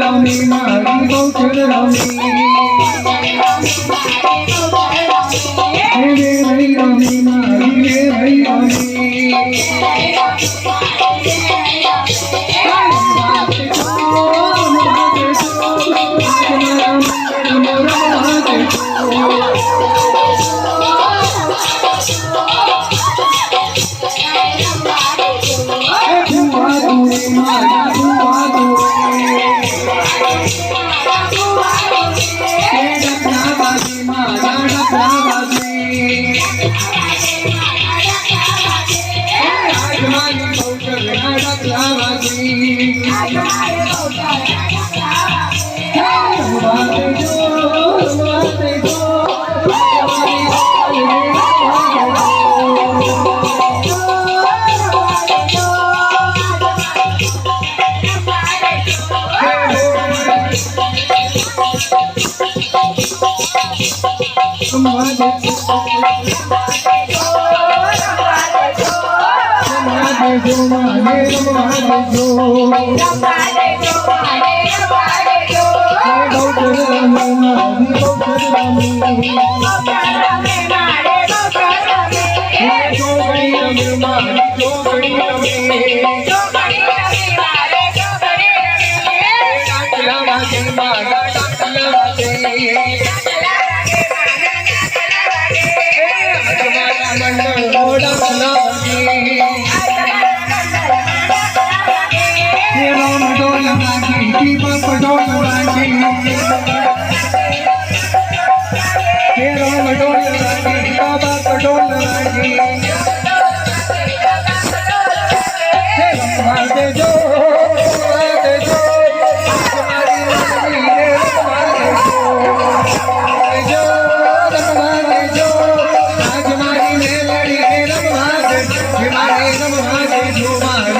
রামনি মারি বৌচুর রামনি রে ভাই রামনি মারি রে ভাই রামনি Come on, let's go. Yeah. Ram Dol Rangi, Keep Up Dol Rangi. Hey Ram Dol Rangi, Baba Dol Rangi. Hey Ram Dol Thank you.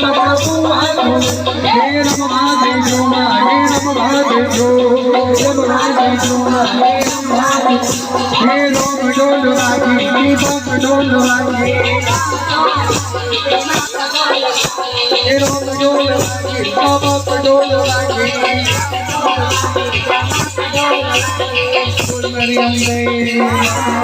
तपसु आगो हे नम महादेव नम हे नम महादेव नम महादेव नम हे नम डोल रागी दीपक डोल रागी हे नम डोल रागी दीपक डोल रागी डोल रागी